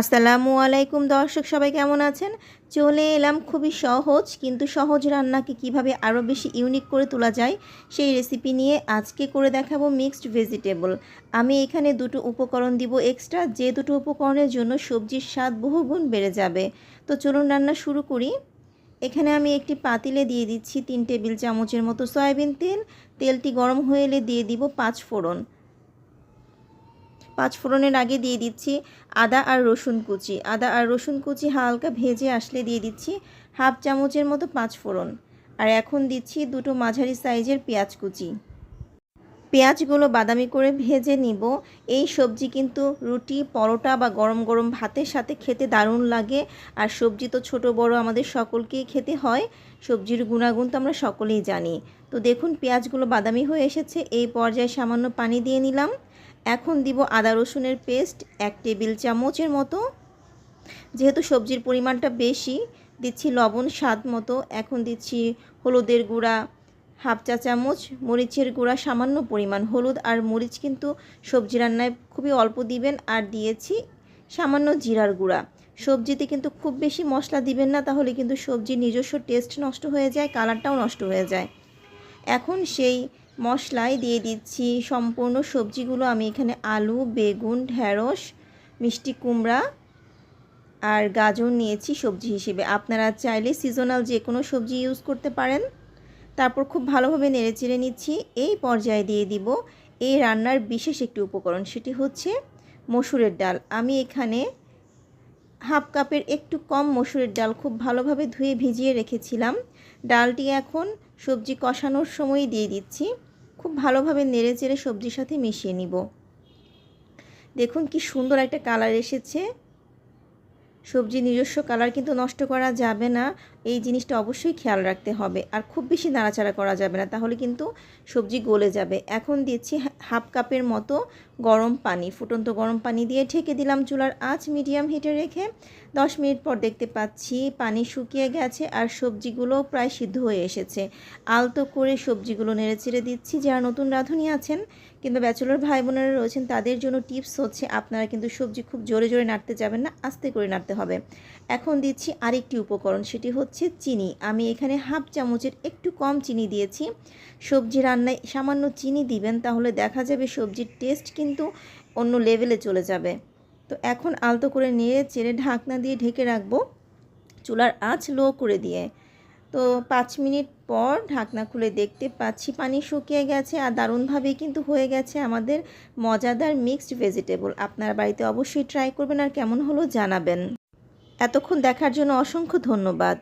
আসসালামু আলাইকুম দর্শক, সবাই কেমন আছেন? চলে এলাম খুবই সহজ কিন্তু সহজ রান্নাকে কীভাবে আরও বেশি ইউনিক করে তোলা যায় সেই রেসিপি নিয়ে আজকে করে দেখাবো মিক্সড ভেজিটেবল আমি এখানে দুটো উপকরণ দিব এক্সট্রা যে দুটো উপকরণের জন্য সবজির স্বাদ বহুগুণ বেড়ে যাবে। তো চলুন রান্না শুরু করি। এখানে আমি একটি পাতিলে দিয়ে দিচ্ছি তিন টেবিল চামচের মতো সয়াবিন তেল। তেলটি গরম হয়ে এলে দিয়ে দিব পাঁচ ফোড়ন। পাঁচ ফোড়নের আগে দিয়ে দিচ্ছি আদা আর রসুন কুচি। আদা আর রসুন কুচি হালকা ভেজে আসলে দিয়ে দিচ্ছি হাফ চামচের মতো পাঁচ ফোড়ন। আর এখন দিচ্ছি দুটো মাঝারি সাইজের পেঁয়াজ কুচি। পেঁয়াজগুলো বাদামি করে ভেজে নিব। এই সবজি কিন্তু রুটি, পরোটা বা গরম গরম ভাতের সাথে খেতে দারুণ লাগে। আর সবজি তো ছোট, বড় আমাদের সকলকেই খেতে হয়। সবজির গুণাগুণ তো আমরা সকলেই জানি। তো দেখুন পেঁয়াজগুলো বাদামি হয়ে এসেছে। এই পর্যায়ে সামান্য পানি দিয়ে নিলাম। এখন দিব আদা রসুনের পেস্ট, এক টেবিল চামচের মতো। যেহেতু সবজির পরিমাণটা বেশি, দিচ্ছি লবণ স্বাদ মতো। এখন দিচ্ছি হলুদের গুঁড়া হাফ চা চামচ, মরিচের গুঁড়া সামান্য পরিমাণ। হলুদ আর মরিচ কিন্তু সবজি রান্নায় খুবই অল্প দিবেন আর দিয়েছি সামান্য জিরার গুঁড়া। সবজিতে কিন্তু খুব বেশি মশলা দিবেন না, তাহলে কিন্তু সবজির নিজস্ব টেস্ট নষ্ট হয়ে যায়, কালারটাও নষ্ট হয়ে যায়। এখন সেই মশলায় দিয়ে দিচ্ছি। সম্পূর্ণ সবজিগুলো আমি এখানে আলু, বেগুন, ঢেঁড়স, মিষ্টি কুমড়া আর গাজর নিয়েছি সবজি হিসেবে। আপনারা চাইলে সিজনাল যে কোনো সবজি ইউজ করতে পারেন। তারপর খুব ভালোভাবে নেড়ে চেড়ে নিচ্ছি। এই পর্যায়ে দিয়ে দিব এই রান্নার বিশেষ একটি উপকরণ, সেটি হচ্ছে মসুরের ডাল। আমি এখানে হাফ কাপের একটু কম মসুরের ডাল খুব ভালোভাবে ধুয়ে ভিজিয়ে রেখেছিলাম। ডালটি এখন সবজি কষানোর সময় দিয়ে দিচ্ছি। খুব ভালোভাবে নেড়ে চেড়ে সবজির সাথে মিশিয়ে নিব। দেখুন কি সুন্দর একটা কালার এসেছে। সবজি নিজস্ব কালার কিন্তু নষ্ট করা যাবে না। এই জিনিসটা অবশ্যই খেয়াল রাখতে হবে। আর খুব বেশি নাড়াচাড়া করা যাবে না, তাহলে কিন্তু সবজি গলে যাবে। এখন দিচ্ছি হাফ কাপের মতো গরম পানি, ফুটন্ত গরম পানি দিয়ে ঢেকে দিলাম চুলার আঁচ মিডিয়াম হিটে রেখে। দশ মিনিট পর দেখতে পাচ্ছি পানি শুকিয়ে গেছে আর সবজিগুলো প্রায় সিদ্ধ হয়ে এসেছে। আলতো করে সবজিগুলো নেড়ে চেড়ে দিচ্ছি। যারা নতুন রাঁধুনি আছেন কিংবা ব্যাচেলর ভাই বোনেরা রয়েছেন, তাদের জন্য টিপস হচ্ছে আপনারা কিন্তু সবজি খুব জোরে জোরে নাড়তে যাবেন না, আস্তে করে নাড়তে হবে। এখন দিচ্ছি আরেকটি উপকরণ, সেটি হচ্ছে চিনি। আমি এখানে হাফ চামচের একটু কম চিনি দিয়েছি। সবজি রান্নায় সামান্য চিনি দিবেন, তাহলে দেখা যাবে সবজির টেস্ট কিন্তু অন্য লেভেলে চলে যাবে। তো এখন আলতো করে নিয়ে চেড়ে ঢাকনা দিয়ে ঢেকে রাখব চুলার আঁচ লো করে দিয়ে। তো পাঁচ মিনিট পর ঢাকনা খুলে দেখতে পাচ্ছি পানি শুকিয়ে গেছে আর দারুণভাবেই কিন্তু হয়ে গেছে আমাদের মজাদার মিক্সড ভেজিটেবল। আপনার বাড়িতে অবশ্যই ট্রাই করবেন আর কেমন হলো জানাবেন। এতক্ষণ দেখার জন্য অসংখ্য ধন্যবাদ।